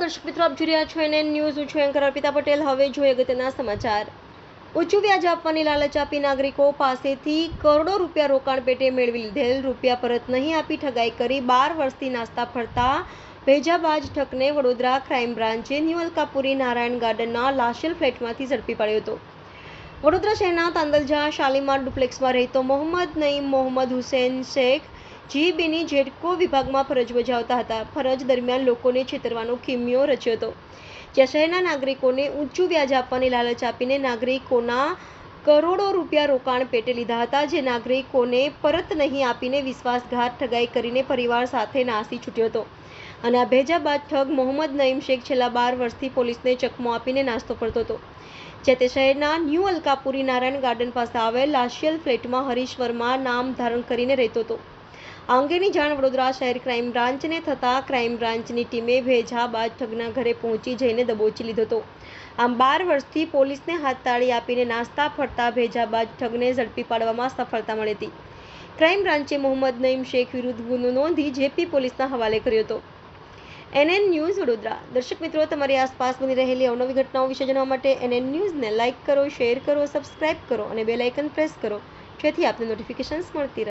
દર્શક મિત્રો, આપ પટેલ. હવે જોઈએ અગત્યના સમાચાર. ઊંચું વ્યાજ આપવાની લાલચ નાગરિકો પાસેથી કરોડો રૂપિયા રોકાણ પેટે મેળવી લીધેલ. રૂપિયા પરત નહીં આપી ઠગાઈ કરી બાર વર્ષથી નાસ્તા ફરતા ભેજાબાજ ઠકને વડોદરા ક્રાઇમ બ્રાન્ચે ન્યુ અલકાપુરી નારાયણ ગાર્ડનના લાશેલ ફ્લેટમાંથી ઝડપી પાડ્યો હતો. વડોદરા શહેરના તાંદલજા શાલીમાર ડુપ્લેક્સમાં રહેતો મોહમ્મદ નઈમ મોહમ્મદ હુસેન શેખ જીબીની જેડકો વિભાગમાં ફરજ બજાવતા હતા. ફરજ દરમિયાન લોકોને છેતરવાનો કિમિયો રચ્યો હતો. જ્યાં શહેરના નાગરિકોને ઊંચું વ્યાજ આપવાની લાલચ આપીને નાગરિકોના કરોડો રૂપિયા રોકાણ પેટે લીધા હતા, જે નાગરિકોને પરત નહીં આપીને વિશ્વાસઘાત ઠગાઈ કરીને પરિવાર સાથે નાસી છૂટ્યો હતો. અને આ ભેજા બાદ ઠગ મોહમ્મદ નઈમ શેખ છેલ્લા બાર વર્ષથી પોલીસને ચકમો આપીને નાસ્તો પડતો હતો. જે તે શહેરના ન્યૂ અલકાપુરી નારાયણ ગાર્ડન પાસે આવેલ લાશિયલ ફ્લેટમાં હરીશ વર્મા નામ ધારણ કરીને રહેતો હતો. આ અંગેની જાણ વડોદરા શહેર ક્રાઇમ બ્રાન્ચને થતાં ક્રાઇમ બ્રાન્ચની ટીમે ભેજા બાદ ઠગના ઘરે પહોંચી જઈને દબોચી લીધો હતો. આમ બાર વર્ષથી પોલીસને હાથતાળી આપીને નાસ્તા ફરતા ભેજા બાદ ઠગને ઝડપી પાડવામાં સફળતા મળી હતી. ક્રાઇમ બ્રાન્ચે મોહમ્મદ નઈમ શેખ વિરુદ્ધ ગુનો નોંધી જેપી પોલીસના હવાલે કર્યો હતો. NN news Vadodara. દર્શક મિત્રો, તમારી આસપાસ બની રહેલી અવનવી ઘટનાઓ વિશે જાણવા માટે એનએન ન્યૂઝને લાઇક કરો, શેર કરો, સબસ્ક્રાઇબ કરો અને બેલ આઇકન પ્રેસ કરો. જેથી આપને નોટિફિકેશન્સ મળતી રહે.